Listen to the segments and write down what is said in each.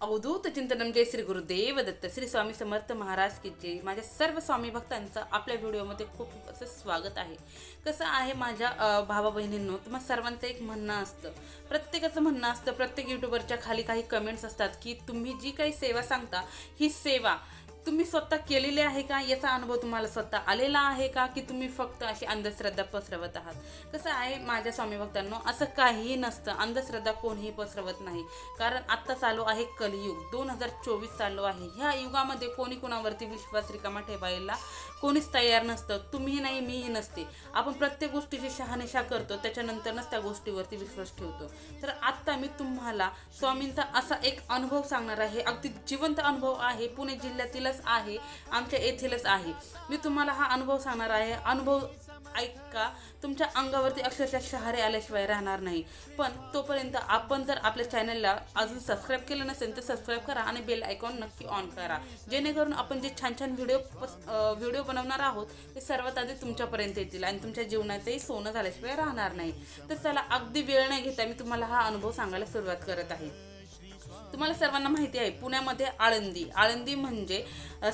अवधूत चिंतनम म्हणजे जय श्री गुरुदेव दत्त श्री स्वामी समर्थ महाराज की जय. माझ्या सर्व स्वामी भक्तांचं आपल्या व्हिडिओमध्ये खूप खूप असं स्वागत आहे. कसं आहे माझ्या भावा बहिणींनो तुम्हाला सर्वांचं एक म्हणणं असतं. प्रत्येकाचं म्हणणं असतं प्रत्येक यूट्यूबरच्या खाली काही कमेंट्स असतात की तुम्ही जी काही सेवा सांगता ही सेवा तुम्ही स्वतः केलेली आहे का? याचा अनुभव तुम्हाला स्वतः आलेला आहे का? की तुम्ही फक्त अशी अंधश्रद्धा पसरवत आहात? कसं आहे माझ्या स्वामी भक्तांनो असं काहीही नसतं. अंधश्रद्धा कोणीही पसरवत नाही. कारण आत्ता चालू आहे कलियुग. दोन हजार चोवीस चालू आहे. ह्या युगामध्ये कोणी कोणावरती विश्वास रिकामा ठेवायला कोणीच तयार नसतं. तुम्ही नाही मीही नसते. आपण प्रत्येक गोष्टीची शहानिशा करतो. त्याच्यानंतरच त्या गोष्टीवरती विश्वास ठेवतो. तर आत्ता मी तुम्हाला स्वामींचा असा एक अनुभव सांगणार आहे. अगदी जिवंत अनुभव आहे. पुणे जिल्ह्यातील येथीलच आहे आमच्या येथीलच आहे. मी तुम्हाला हा अनुभव सांगणार आहे. अनुभव ऐका तुमच्या अंगावरती अक्षरशः शहारे आल्याशिवाय राहणार नाही. पण तोपर्यंत आपण जर आपल्या चॅनलला अजून सबस्क्राईब केलं नसेल तर सबस्क्राईब करा आणि बेल आयकॉन नक्की ऑन करा. जेणेकरून आपण जे छान छान व्हिडिओ व्हिडिओ बनवणार आहोत ते सर्वात आधी तुमच्यापर्यंत येतील आणि तुमच्या जीवनाचंही सोनं झाल्याशिवाय राहणार नाही. तर चला अगदी वेळ नाही घेता मी तुम्हाला हा अनुभव सांगायला सुरुवात करत आहे. तुम्हाला सर्वांना माहिती आहे पुण्यामध्ये आळंदी. आळंदी म्हणजे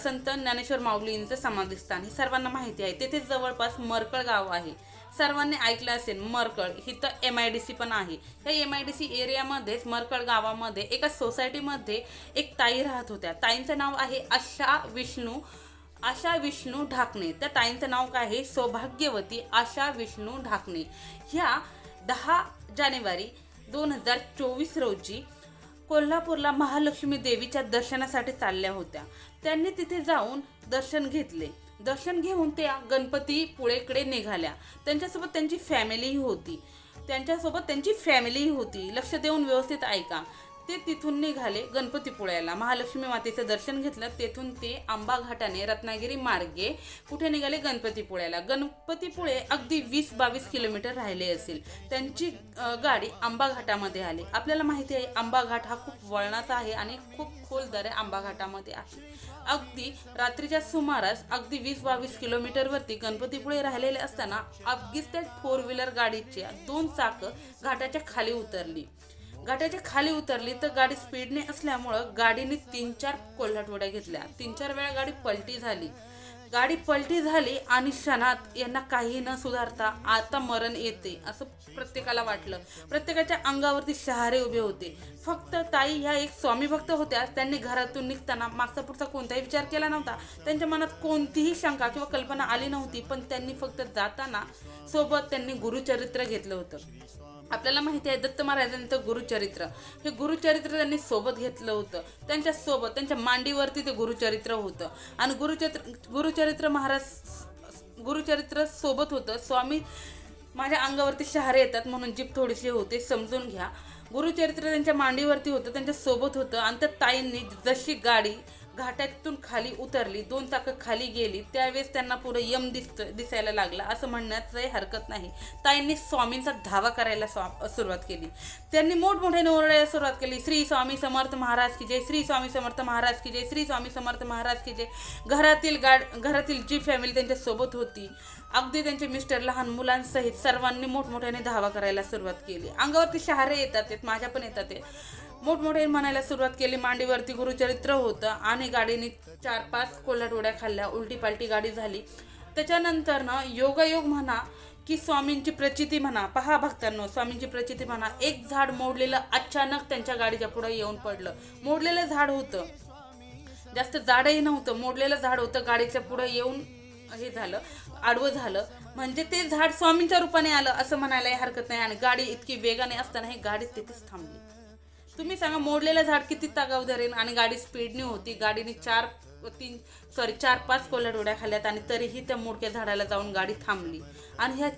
संत ज्ञानेश्वर माऊलींचं समाधिस्थान. हे सर्वांना माहिती आहे. तेथे जवळपास मरकळ गाव आहे. सर्वांनी ऐकलं असेल मरकळ. ही तर एम आय डी सी पण आहे. या एम आय डी सी एरियामध्येच मरकळ गावामध्ये एका सोसायटीमध्ये एक ताई राहत होत्या. ताईंचं नाव आहे आशा विष्णू आशा विष्णू ढाकणे. त्या ताईंचं नाव काय आहे? सौभाग्यवती आशा विष्णू ढाकणे. ह्या दहा जानेवारी दोन हजार चोवीस रोजी कोल्हापूरला महालक्ष्मी देवीच्या दर्शनासाठी चालल्या होत्या. त्यांनी तिथे जाऊन दर्शन घेतले. दर्शन घेऊन त्या गणपती पुळेकडे निघाल्या. त्यांच्यासोबत त्यांची फॅमिलीही होती. त्यांच्यासोबत त्यांची फॅमिलीही होती. लक्ष देऊन व्यवस्थित ऐका. ते तिथून निघाले गणपतीपुळ्याला महालक्ष्मी मातेचं दर्शन घेतलं तेथून ते आंबा घाटाने रत्नागिरी मार्गे कुठे निघाले? गणपतीपुळ्याला गणपतीपुळे अगदी वीस बावीस किलोमीटर राहिले असेल. त्यांची गाडी आंबा घाटामध्ये आली. आपल्याला माहिती आहे आंबा घाट हा खूप वळणाचा आहे आणि खूप खोल दरे आंबा घाटामध्ये आहे. अगदी रात्रीच्या सुमारास अगदी वीस बावीस किलोमीटरवरती गणपतीपुळे राहिलेले असताना अगदीच त्या फोर व्हीलर गाडीच्या दोन चाकं घाटाच्या खाली उतरली. घाटाच्या खाली उतरली तर गाडी स्पीडने असल्यामुळं गाडीने तीन चार कोल्हाटवड्या घेतल्या. तीन चार वेळा गाडी पलटी झाली. गाडी पलटी झाली आणि क्षणात यांना काही न सुधारता आता मरण येते असं प्रत्येकाला वाटलं. प्रत्येकाच्या अंगावरती शहारे उभे होते. फक्त ताई ह्या एक स्वामी भक्त होत्या. त्यांनी घरातून निघताना मागचा पुढचा कोणताही विचार केला नव्हता. त्यांच्या मनात कोणतीही शंका किंवा कल्पना आली नव्हती पण त्यांनी फक्त जाताना सोबत त्यांनी गुरुचरित्र घेतलं होतं. आपल्याला माहिती आहे दत्त महाराजांचं गुरुचरित्र. हे गुरुचरित्र त्यांनी सोबत घेतलं होतं. त्यांच्यासोबत त्यांच्या मांडीवरती ते गुरुचरित्र होतं. आणि गुरुचरित्र गुरुचरित्र महाराज गुरुचरित्र सोबत होतं. स्वामी माझ्या अंगावरती शहारे येतात म्हणून जीप थोडीशी होते समजून घ्या. गुरुचरित्र त्यांच्या मांडीवरती होतं त्यांच्यासोबत होतं. आणि त्या ताईंनी जशी गाडी घाटातून खाली उतरली दोन चाकं खाली गेली त्यावेळेस त्यांना पुढे यम दिसत दिसायला लागला. असं म्हणण्याचंही हरकत नाही. ताईंनी स्वामींचा धावा करायला स्वा सुरुवात केली. त्यांनी मोठमोठ्याने ओरडायला सुरुवात केली. श्री स्वामी समर्थ महाराज की जय श्री स्वामी समर्थ महाराज की जय श्री स्वामी समर्थ महाराज की जय. घरातील गाड घरातील जी फॅमिली त्यांच्यासोबत होती अगदी त्यांचे मिस्टर लहान मुलांसहित सर्वांनी मोठमोठ्याने धावा करायला सुरुवात केली. अंगावरती शहारे येतात माझ्या पण येतात आहेत मोठमोठे म्हणायला सुरुवात केली. मांडीवरती गुरुचरित्र होतं आणि गाडीने चार पाच कोल्हाटोड्या खाल्ल्या. उलटी पालटी गाडी झाली. त्याच्यानंतर ना योगायोग म्हणा की स्वामींची प्रचिती म्हणा पहा भक्तांनो स्वामींची प्रचिती म्हणा एक झाड मोडलेलं अचानक त्यांच्या गाडीच्या पुढे येऊन पडलं. मोडलेलं झाड होतं. जास्त जाडही नव्हतं. मोडलेलं झाड होतं गाडीच्या पुढे येऊन हे झालं आडवं झालं. म्हणजे ते झाड स्वामींच्या रूपाने आलं असं म्हणायलाही हरकत नाही आणि गाडी इतकी वेगाने असताना ही गाडी तिथेच थांबली. तुम्ही सांगा मोडलेलं झाड किती तागाव धरेन? आणि गाडी स्पीडने होती. गाडीने चार तीन सॉरी चार पाच कोल्हाटोड्या खाल्ल्यात आणि तरीही त्या मोडक्या झाडाला जाऊन गाडी थांबली. आणि ह्या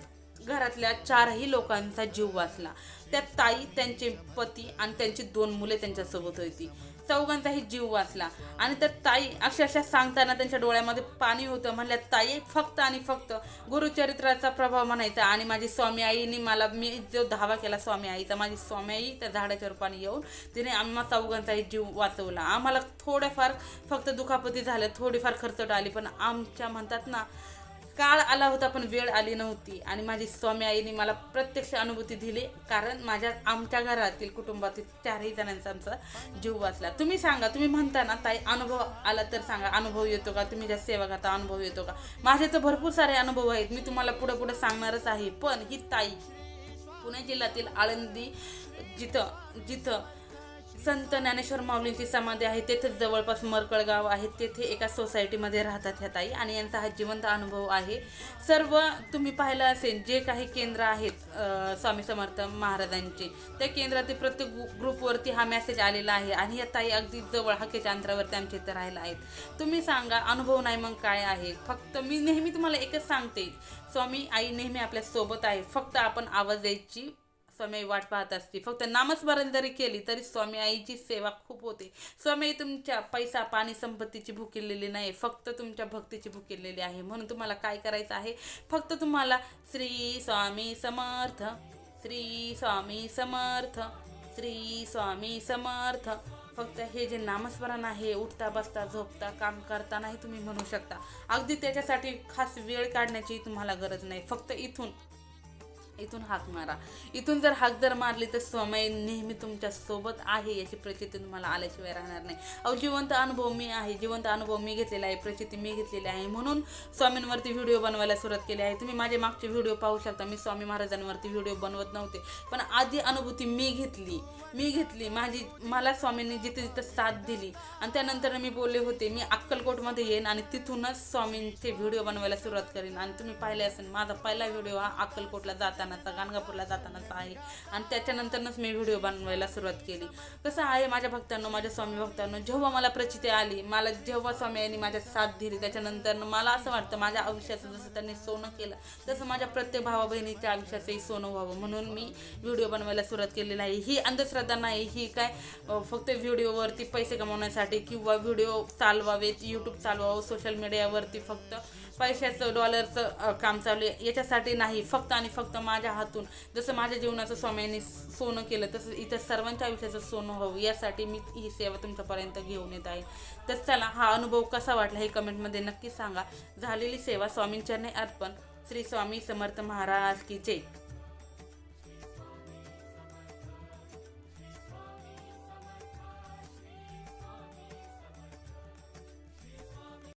घरातल्या चारही लोकांचा जीव वाचला. त्या ताई त्यांचे पती आणि त्यांची दोन मुले त्यांच्यासोबत होती. चौघांचाही जीव वाचला. आणि त्या ताई अक्षरशः सांगताना त्यांच्या डोळ्यामध्ये पाणी होतं. म्हणल्या ताई फक्त आणि फक्त गुरुचरित्राचा प्रभाव म्हणायचा आणि माझी स्वामी आईने मला मी जो धावा केला स्वामी आईचा माझी स्वामी आई त्या झाडाच्या रूपाने येऊन तिने आम्हा चौघांचाही जीव वाचवला. आम्हाला थोड्याफार फक्त दुखापती झाल्या थोडीफार खर्चट आली. पण आमच्या म्हणतात ना काळ आला होता पण वेळ आली नव्हती. आणि माझी स्वामी आईने मला प्रत्यक्ष अनुभूती दिली. कारण माझ्या आमच्या घरातील कुटुंबातील चारही जणांचा आमचा जीव वाचला. तुम्ही सांगा तुम्ही म्हणता ना ताई अनुभव आला तर सांगा. अनुभव येतो का? तुम्ही ज्या सेवा करता अनुभव येतो का? माझे तर भरपूर सारे अनुभव आहेत. मी तुम्हाला पुढे पुढे सांगणारच आहे. पण ही ताई पुणे जिल्ह्यातील आळंदी जिथं जिथं संत ज्ञानेश्वर माऊलींची समाधी आहे. तेथेच जवळपास मरकळ गाव आहे. तेथे एका सोसायटीमध्ये राहतात ह्या ताई आणि यांचा हा जिवंत अनुभव आहे. सर्व तुम्ही पाहिलं असेल जे काही केंद्र आहेत स्वामी समर्थ महाराजांचे त्या केंद्रातील प्रत्येक ग्रुपवरती हा मेसेज आलेला आहे आणि या ताई अगदी जवळ हक्केच्या अंतरावरती आमच्या इथं राहिला आहेत. तुम्ही सांगा अनुभव नाही मग काय आहे? फक्त मी नेहमी तुम्हाला एकच सांगते. स्वामी आई नेहमी आपल्यासोबत आहे. फक्त आपण आवाज द्यायची स्वामी वाट पाहत असते. फक्त नामस्मरण जरी केली तरी स्वामी आईची सेवा खूप होते. स्वामी तुमच्या पैसा पाणी संपत्तीची भूक नाही फक्त तुमच्या भक्तीची भूक आहे. म्हणून तुम्हाला काय करायचं आहे? फक्त तुम्हाला श्री स्वामी समर्थ श्री स्वामी समर्थ श्री स्वामी समर्थ. फक्त हे जे नामस्मरण आहे उठता बसता झोपता काम करतानाही तुम्ही म्हणू शकता. अगदी त्याच्यासाठी खास वेळ काढण्याची तुम्हाला गरज नाही. फक्त इथून इथून हाक मारा. इथून जर हाक जर मारली तर समय नेहमी तुमच्यासोबत आहे याची प्रचिती तुम्हाला आल्याशिवाय राहणार नाही. अहो जिवंत अनुभव मी आहे जिवंत अनुभव मी घेतलेला आहे प्रचिती मी घेतलेली आहे. म्हणून स्वामींवरती व्हिडिओ बनवायला सुरुवात केली आहे. तुम्ही माझे मागचे व्हिडिओ पाहू शकता. मी स्वामी महाराजांवरती व्हिडिओ बनवत नव्हते. पण आधी अनुभूती मी घेतली. मी घेतली. माझी मला स्वामींनी जिथे जिथं साथ दिली. आणि त्यानंतर मी बोलले होते मी अक्कलकोटमध्ये येईन आणि तिथूनच स्वामींचे व्हिडिओ बनवायला सुरुवात करीन. आणि तुम्ही पाहिले असेल माझा पहिला व्हिडिओ हा अक्कलकोटला जाताना. जातानाचा गाणगापूरला जातानाचा आहे. आणि त्याच्यानंतरच मी व्हिडिओ बनवायला सुरुवात केली. कसं आहे माझ्या भक्तांनो माझ्या स्वामी भक्तांनो जेव्हा मला प्रचिती आली मला जेव्हा स्वामी यांनी माझ्या साथ दिली त्याच्यानंतर मला असं वाटतं माझ्या आयुष्याचं जसं त्यांनी सोनं केलं तसं माझ्या प्रत्येक भावा बहिणीच्या आयुष्याचंही सोनं व्हावं. म्हणून मी व्हिडिओ बनवायला सुरुवात केलेली आहे ही अंधश्रद्धा नाही ही काय फक्त व्हिडिओवरती पैसे कमवण्यासाठी किंवा व्हिडिओ चालवावेत यूट्यूब चालवावं सोशल मीडियावरती फक्त पैशाचं डॉलरचं काम चालू आहे याच्यासाठी नाही. फक्त आणि फक्त माझ्या माझ्या हातून. जसं माझ्या जीवनाचं स्वामींनी सोनं केलं तसं इतर सर्वांच्या आयुष्याचं सोनं व्हावं यासाठी मी ही सेवा तुमच्यापर्यंत घेऊन येत आहे. तर चला हा अनुभव कसा वाटला हे कमेंटमध्ये नक्की सांगा. झालेली सेवा स्वामींचरणे अर्पण. श्री स्वामी समर्थ महाराज की जय.